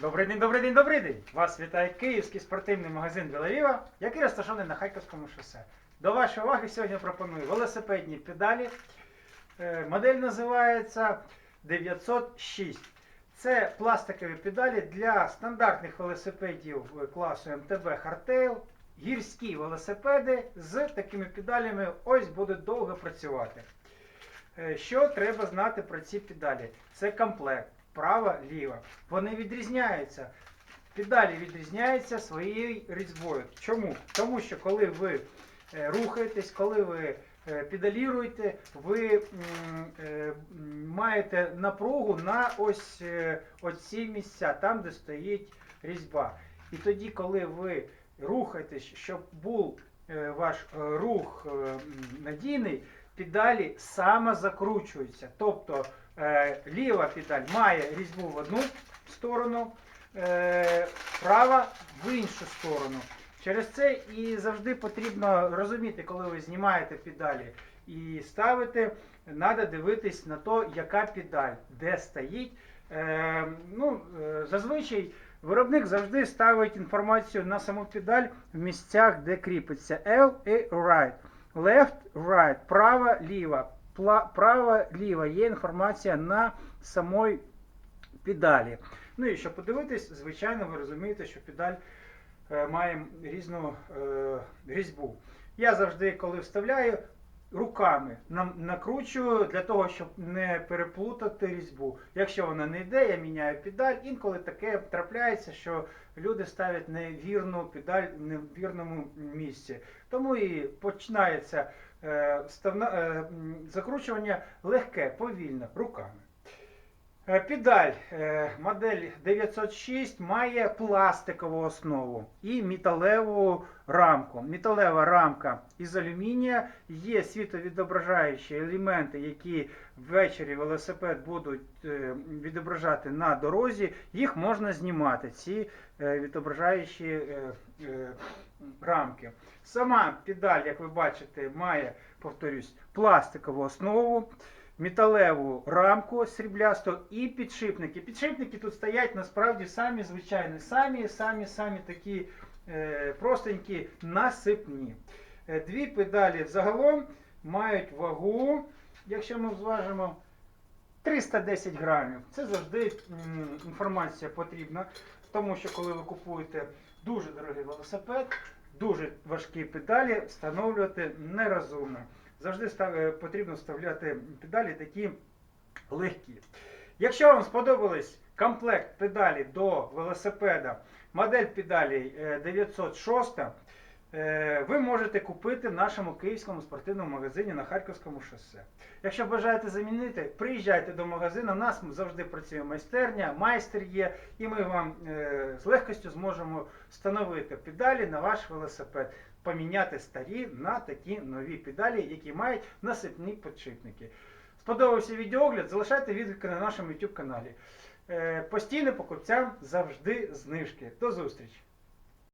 Добрий день, добрий день, добрий день! Вас вітає київський спортивний магазин Білавіва, який розташований на Харківському шосе. До вашої уваги сьогодні пропоную велосипедні педалі. Е, Модель називається 906. Це пластикові педалі для стандартних велосипедів класу МТБ Hardtail. Гірські велосипеди з такими педалями ось будуть довго працювати. Е, Що треба знати про ці педалі? Це комплект, права, ліва. Вони відрізняються. Педалі відрізняються своєю різьбою. Чому? Тому що коли ви е, рухаєтесь, коли ви е, педаліруєте, ви е, маєте напругу на ось оці місця, там, де стоїть різьба. І тоді, коли ви рухаєтесь, щоб був ваш рух надійний, педалі саме закручуються. Тобто ліва педаль має різьбу в одну сторону, е, права в іншу сторону. Через це і завжди потрібно розуміти, коли ви знімаєте педалі і ставите, треба дивитись на те, яка педаль, де стоїть. Е, ну, е, зазвичай виробник завжди ставить інформацію на саму педаль в місцях, де кріпиться L і right. Left, right, права, ліва. Ліва є інформація на самій педалі. Ну і щоб подивитись, звичайно, ви розумієте, що педаль е, має різну е, різьбу. Я завжди, коли вставляю, руками нам- накручую для того, щоб не переплутати різьбу. Якщо вона не йде, я міняю педаль. Інколи таке трапляється, що люди ставлять невірну педаль в невірному місці. Тому і починається е, вставна, е, закручування легке, повільно, руками. Е, Педаль е, модель 906 має пластикову основу і металеву рамку. Металева рамка із алюмінія, є світовідображаючі елементи, які ввечері велосипед будуть відображати на дорозі. Їх можна знімати, ці відображаючі рамки. Сама педаль, як ви бачите, має, повторюсь, пластикову основу металеву рамку сріблясту і підшипники. Підшипники тут стоять насправді самі звичайні, самі самі самі такі е, простенькі насипні. Е, дві педалі загалом мають вагу, якщо ми зважимо, 310 грамів. Це завжди інформація потрібна, тому що коли ви купуєте дуже дорогий велосипед, дуже важкі педалі встановлювати нерозумно. Завжди став- е, потрібно вставляти педалі такі легкі. Якщо вам сподобались комплект педалі до велосипеда, модель педалей е, 906, е, ви можете купити в нашому київському спортивному магазині на Харківському шосе. Якщо бажаєте замінити, приїжджайте до магазину. У нас завжди працює майстерня, майстер є, і ми вам е, з легкістю зможемо встановити педалі на ваш велосипед, поміняти старі на такі нові педалі, які мають насипні підшипники. Сподобався відеогляд, залишайте відгуки на нашому YouTube каналі. Е, Постійно покупцям завжди знижки. До зустрічі!